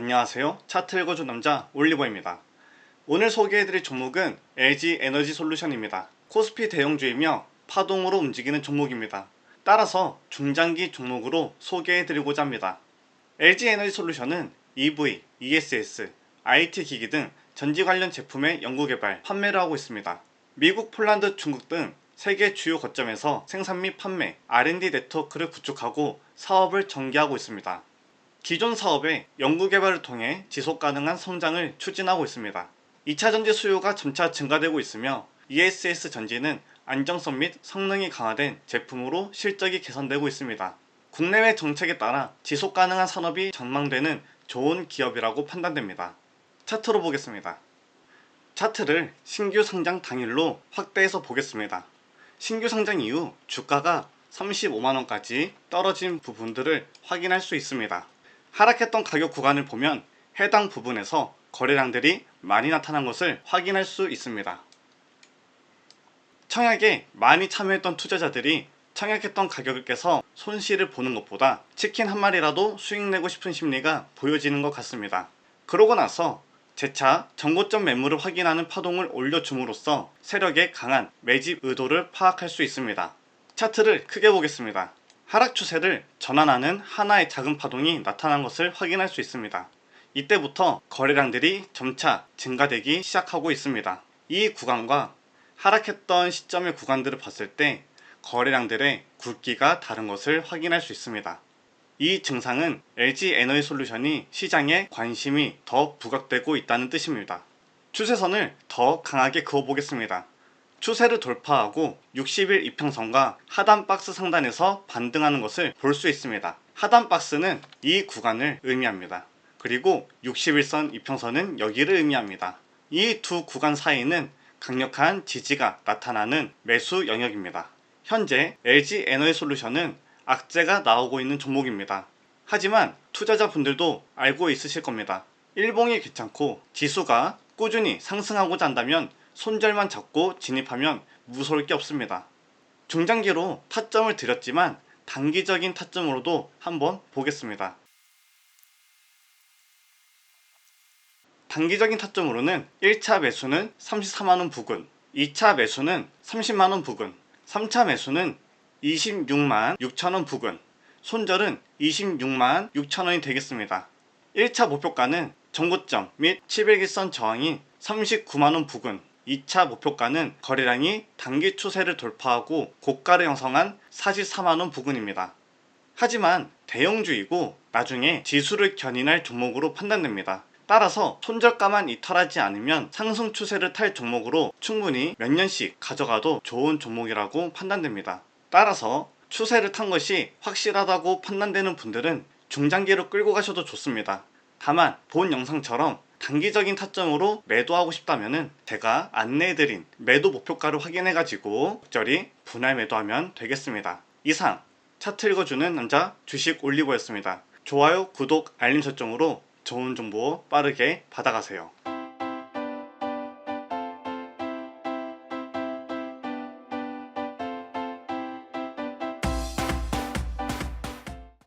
안녕하세요. 차트 읽어준 남자 올리버입니다. 오늘 소개해드릴 종목은 LG 에너지 솔루션입니다. 코스피 대형주이며 파동으로 움직이는 종목입니다. 따라서 중장기 종목으로 소개해드리고자 합니다. LG 에너지 솔루션은 EV, ESS, IT 기기 등 전지 관련 제품의 연구 개발, 판매를 하고 있습니다. 미국, 폴란드, 중국 등 세계 주요 거점에서 생산 및 판매, R&D 네트워크를 구축하고 사업을 전개하고 있습니다. 기존 사업의 연구개발을 통해 지속 가능한 성장을 추진하고 있습니다. 2차 전지 수요가 점차 증가되고 있으며 ESS 전지는 안정성 및 성능이 강화된 제품으로 실적이 개선되고 있습니다. 국내외 정책에 따라 지속 가능한 산업이 전망되는 좋은 기업이라고 판단됩니다. 차트로 보겠습니다. 차트를 신규 상장 당일로 확대해서 보겠습니다. 신규 상장 이후 주가가 35만원까지 떨어진 부분들을 확인할 수 있습니다. 하락했던 가격 구간을 보면 해당 부분에서 거래량들이 많이 나타난 것을 확인할 수 있습니다. 청약에 많이 참여했던 투자자들이 청약했던 가격을 깨서 손실을 보는 것보다 치킨 한 마리라도 수익 내고 싶은 심리가 보여지는 것 같습니다. 그러고 나서 재차 정고점 매물을 확인하는 파동을 올려줌으로써 세력의 강한 매집 의도를 파악할 수 있습니다. 차트를 크게 보겠습니다. 하락 추세를 전환하는 하나의 작은 파동이 나타난 것을 확인할 수 있습니다. 이때부터 거래량들이 점차 증가되기 시작하고 있습니다. 이 구간과 하락했던 시점의 구간들을 봤을 때 거래량들의 굵기가 다른 것을 확인할 수 있습니다. 이 증상은 LG 에너지 솔루션이 시장에 관심이 더 부각되고 있다는 뜻입니다. 추세선을 더 강하게 그어보겠습니다. 추세를 돌파하고 60일 이평선과 하단 박스 상단에서 반등하는 것을 볼 수 있습니다. 하단 박스는 이 구간을 의미합니다. 그리고 61선 이평선은 여기를 의미합니다. 이 두 구간 사이는 강력한 지지가 나타나는 매수 영역입니다. 현재 LG 에너지 솔루션은 악재가 나오고 있는 종목입니다. 하지만 투자자분들도 알고 있으실 겁니다. 일봉이 괜찮고 지수가 꾸준히 상승하고자 한다면 손절만 잡고 진입하면 무서울 게 없습니다. 중장기로 타점을 드렸지만 단기적인 타점으로도 한번 보겠습니다. 단기적인 타점으로는 1차 매수는 34만원 부근, 2차 매수는 30만원 부근, 3차 매수는 26만 6천원 부근, 손절은 26만 6천원이 되겠습니다. 1차 목표가는 정고점 및 700일선 저항인 39만원 부근, 2차 목표가는 거래량이 단기 추세를 돌파하고 고가를 형성한 44만원 부근입니다. 하지만 대형주이고 나중에 지수를 견인할 종목으로 판단됩니다. 따라서 손절가만 이탈하지 않으면 상승 추세를 탈 종목으로 충분히 몇 년씩 가져가도 좋은 종목이라고 판단됩니다. 따라서 추세를 탄 것이 확실하다고 판단되는 분들은 중장기로 끌고 가셔도 좋습니다. 다만 본 영상처럼 단기적인 타점으로 매도하고 싶다면 제가 안내해드린 매도 목표가를 확인해가지고 적절히 분할 매도하면 되겠습니다. 이상 차트 읽어주는 남자 주식 올리버였습니다. 좋아요, 구독, 알림 설정으로 좋은 정보 빠르게 받아가세요.